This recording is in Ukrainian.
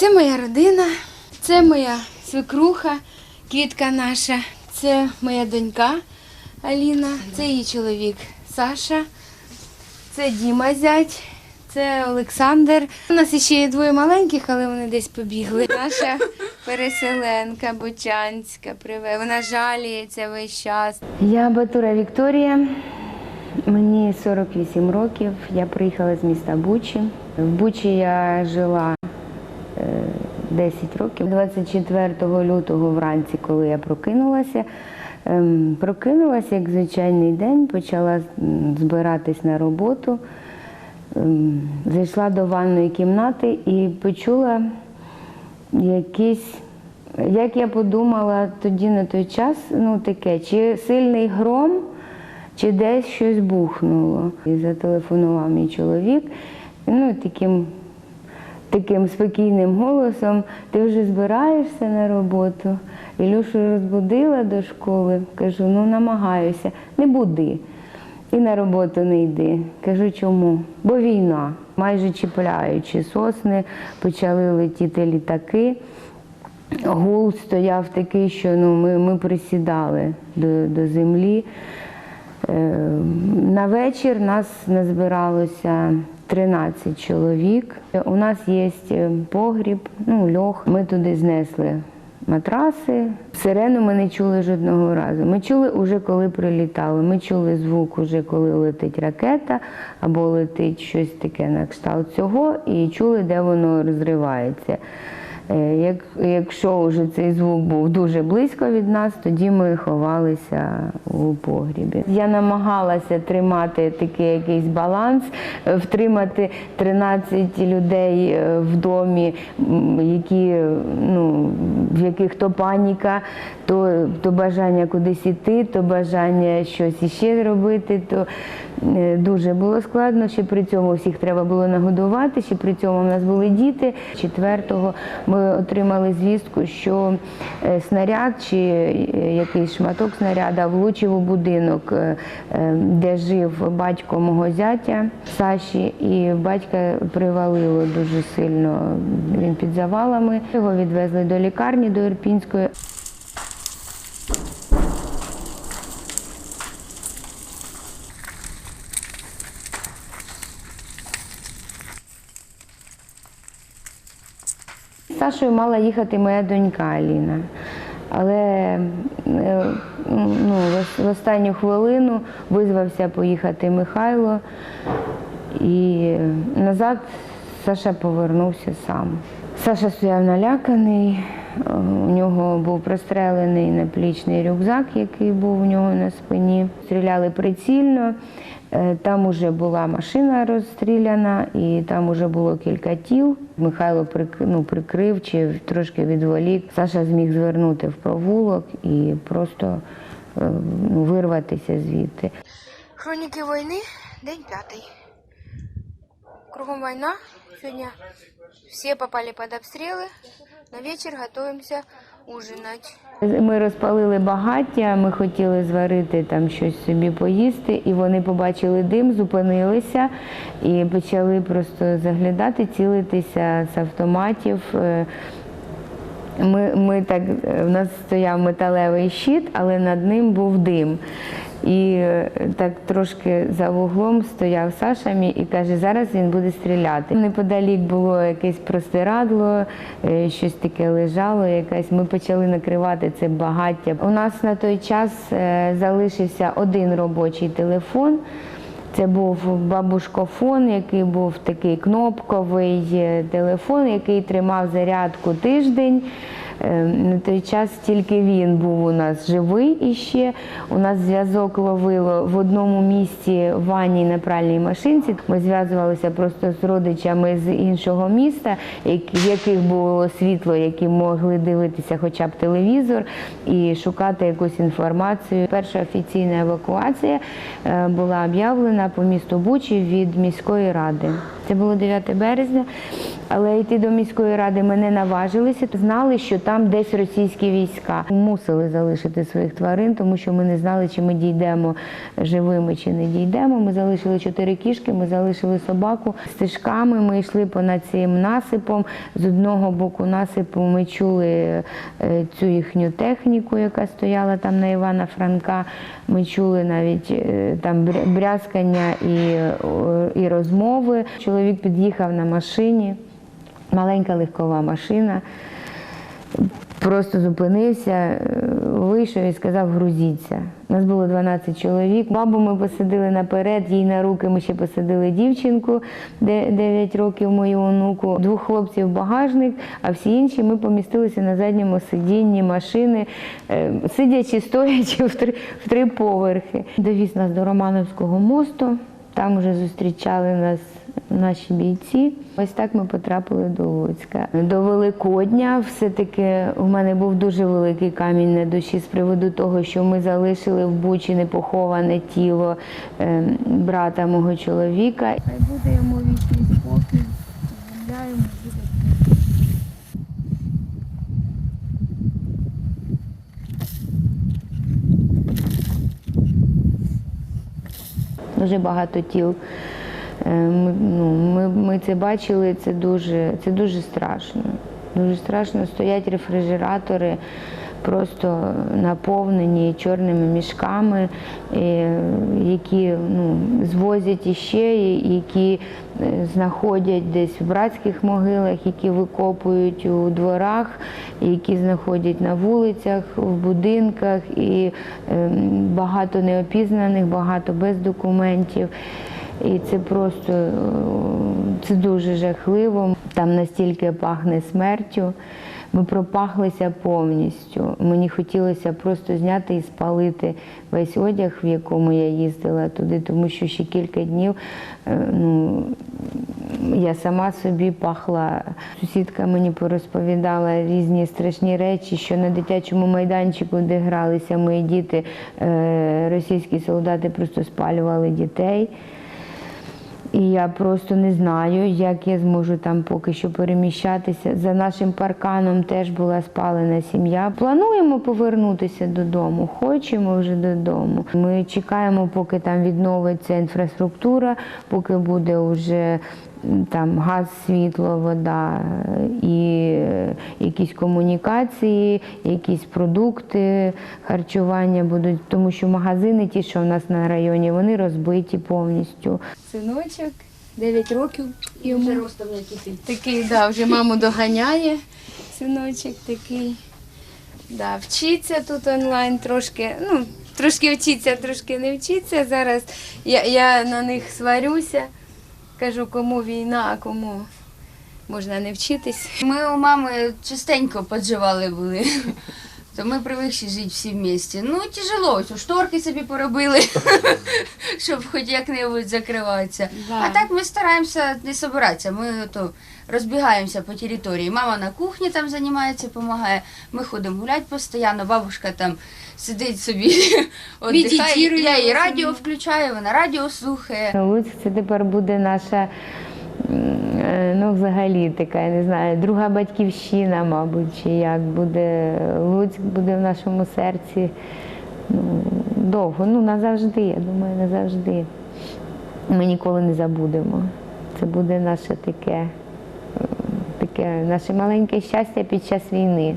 Це моя родина, це моя свекруха, квітка наша, це моя донька Аліна, це її чоловік Саша, це Діма зять, це Олександр. У нас ще є двоє маленьких, але вони десь побігли. Наша переселенка Бучанська приве. Вона жаліється весь час. Я Батура Вікторія. Мені 48 років. Я приїхала з міста Бучі. В Бучі я жила 10 років. 24 лютого вранці, коли я прокинулася, ем, прокинулася як звичайний день, почала збиратись на роботу. Ем, Зайшла до ванної кімнати і почула якісь, як я подумала тоді на той час, ну таке, чи сильний гром, чи десь щось бухнуло. І зателефонував мій чоловік, ну таким, таким спокійним голосом, ти вже збираєшся на роботу. Ілюшу розбудила до школи, кажу, ну намагаюся, не буди. І на роботу не йди. Кажу, чому? Бо війна. Майже чіпляючи сосни, почали летіти літаки. Гул стояв такий, що ну, ми, ми присідали до, до землі. Е, на вечір нас назбиралося 13 чоловік. У нас є е, погріб, ну, льох. Ми туди знесли матраси. Сирену ми не чули жодного разу. Ми чули уже коли прилітали. Ми чули звук, уже коли летить ракета або летить щось таке на кшталт цього, і чули, де воно розривається. Е, Як, якщо вже цей звук був дуже близько від нас, тоді ми ховалися у погрібі. Я намагалася тримати такий якийсь баланс, е, втримати 13 людей е, в домі, які, ну, в яких то паніка, то, то бажання кудись іти, то бажання щось іще робити, то дуже було складно. Ще при цьому всіх треба було нагодувати, ще при цьому в нас були діти. Четвертого ми отримали звістку, що е, снаряд чи е, якийсь шматок снаряда влучив у будинок, е, е, де жив батько мого зятя Саші, і батька привалило дуже сильно. Він під завалами. Його відвезли до лікарні до Ірпінської. Сашою мала їхати моя донька Аліна. Але е, ну, в останню хвилину визвався поїхати Михайло, і назад Саша повернувся сам. Саша стояв наляканий, у нього був прострелений наплічний рюкзак, який був у нього на спині. Стріляли прицільно. Е, Там уже була машина розстріляна, і там уже було кілька тіл. Михайло ну, прикрив чи трошки відволік. Саша зміг звернути в провулок і просто е, ну, вирватися звідти. Хроніки війни, день пятый. Кругом война. Сегодня все попали под обстрелы. На вечер готовимся ужинать. Ми розпалили багаття, ми хотіли зварити там щось собі поїсти, і вони побачили дим, зупинилися і почали просто заглядати, цілитися з автоматів. Е, Ми, ми так, У нас стояв металевий щит, але над ним був дим. І е, так трошки за вуглом стояв Саша мій і каже, зараз він буде стріляти. Неподалік було якесь простирадло, е, щось таке лежало, якесь. Ми почали накривати це багаття. У нас на той час е, залишився один робочий телефон. Це був бабушкофон, який був такий кнопковий телефон, який тримав зарядку тиждень. Е, На той час тільки він був у нас живий іще. У нас зв'язок ловило в одному місці в ванній на пральній машинці. Ми зв'язувалися просто з родичами з іншого міста, в яких було світло, які могли дивитися хоча б телевізор і шукати якусь інформацію. Перша офіційна евакуація е, була об'явлена по місту Бучі від міської ради. Це було 9 березня, але йти до міської ради ми не наважилися. Знали, що там десь російські війська мусили залишити своїх тварин, тому що ми не знали, чи ми дійдемо живими, чи не дійдемо. Ми залишили чотири кішки, ми залишили собаку стежками. Ми йшли понад цим насипом. З одного боку насипу ми чули е, цю їхню техніку, яка стояла там на Івана Франка. Ми чули навіть е, там брязкання і, і розмови. Чоловік під'їхав на машині, маленька легкова машина. Просто зупинився, е, вийшов і сказав грузіться. Нас було 12 чоловік. Бабу ми посадили наперед, їй на руки ми ще посадили дівчинку, де 9 років мою онуку, двох хлопців багажник, а всі інші ми помістилися на задньому сидінні машини, е, сидячи, стоячи в три, в три поверхи. Довіз нас до Романовського мосту. Там вже зустрічали нас наші бійці. Ось так ми потрапили до Луцька. До Великодня все-таки у мене був дуже великий камінь на душі з приводу того, що ми залишили в Бучі непоховане тіло е, брата мого чоловіка. Хай буде йому вічний спокій. Дуже багато тіл. Е, Ми, ну, ми, ми це бачили, це дуже, це дуже страшно. Дуже страшно стоять рефрижератори, просто наповнені чорними мішками, е, які ну, звозять іще, які е, знаходять десь в братських могилах, які викопують у дворах, які знаходять на вулицях, в будинках, і е, багато неопізнаних, багато без документів. І це просто е, це дуже жахливо. Там настільки пахне смертю. Ми пропахлися повністю. Мені хотілося просто зняти і спалити весь одяг, в якому я їздила туди, тому що ще кілька днів е, ну, я сама собі пахла. Сусідка мені порозповідала різні страшні речі, що на дитячому майданчику, де гралися мої діти, е, російські солдати просто спалювали дітей. І я просто не знаю, як я зможу там поки що переміщатися. За нашим парканом теж була спалена сім'я. Плануємо повернутися додому, хочемо вже додому. Ми чекаємо, поки там відновиться інфраструктура, поки буде вже там газ, світло, вода е, і е, якісь комунікації, якісь продукти харчування будуть, тому що магазини, ті, що в нас на районі, вони розбиті повністю. Синочок, 9 років йому. Такий, да, вже маму доганяє. Синочок такий. Да, вчиться тут онлайн трошки. Ну, трошки вчиться, трошки не вчиться. Зараз я, я на них сварюся. Кажу, кому війна, а кому можна не вчитись. Ми у мами частенько подживали були. То ми привикші жити всі в місті. Ну, тяжело, ось шторки собі поробили, щоб хоч як-небудь закриватися. Да. А так ми стараємося не собиратися. Ми то розбігаємося по території. Мама на кухні там займається, допомагає. Ми ходимо гуляти постійно, бабушка там сидить собі, віддихає. Я їй радіо включаю, вона радіо слухає. Луцьк це тепер буде наша, ну, взагалі така, я не знаю, друга батьківщина, мабуть, чи як буде Луцьк буде в нашому серці ну, довго. Ну, назавжди, я думаю, назавжди. Ми ніколи не забудемо. Це буде наше таке, таке наше маленьке щастя під час війни.